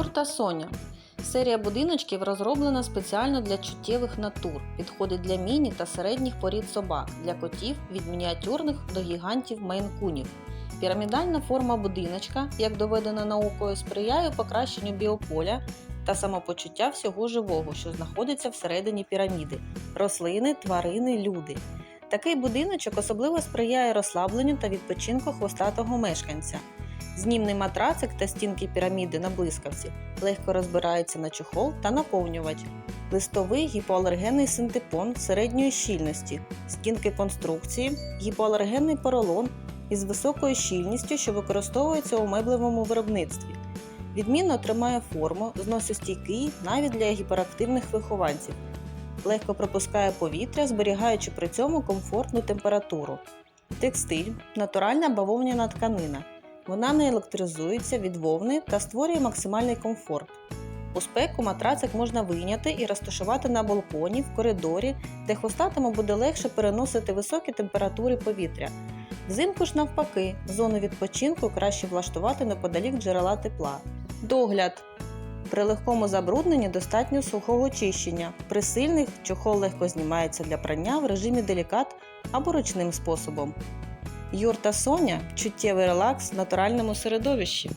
Юрта Соня. Серія будиночків розроблена спеціально для чуттєвих натур. Підходить для міні та середніх порід собак, для котів від мініатюрних до гігантів мейнкунів. Пірамідальна форма будиночка, як доведено наукою, сприяє покращенню біополя та самопочуття всього живого, що знаходиться всередині піраміди рослини, тварини, люди. Такий будиночок особливо сприяє розслабленню та відпочинку хвостатого мешканця. Знімний матрацик та стінки піраміди на блискавці легко розбираються на чохол та наповнювач. Листовий гіпоалергенний синтепон середньої щільності, стінки конструкції, гіпоалергенний поролон із високою щільністю, що використовується у меблевому виробництві. Відмінно тримає форму, зносостійкий навіть для гіперактивних вихованців. Легко пропускає повітря, зберігаючи при цьому комфортну температуру. Текстиль натуральна бавовняна тканина. Вона не електризується від вовни та створює максимальний комфорт. У спеку матрацик можна вийняти і розташувати на балконі, в коридорі, де хвостатому буде легше переносити високі температури повітря. Взимку ж навпаки, зону відпочинку краще влаштувати неподалік джерела тепла. Догляд. При легкому забрудненні достатньо сухого очищення. При сильних чохол легко знімається для прання в режимі делікат або ручним способом. Юрта Соня чуттєвий релакс в натуральному середовищі.